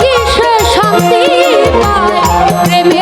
কি সে শান্তি পায়? প্রেমে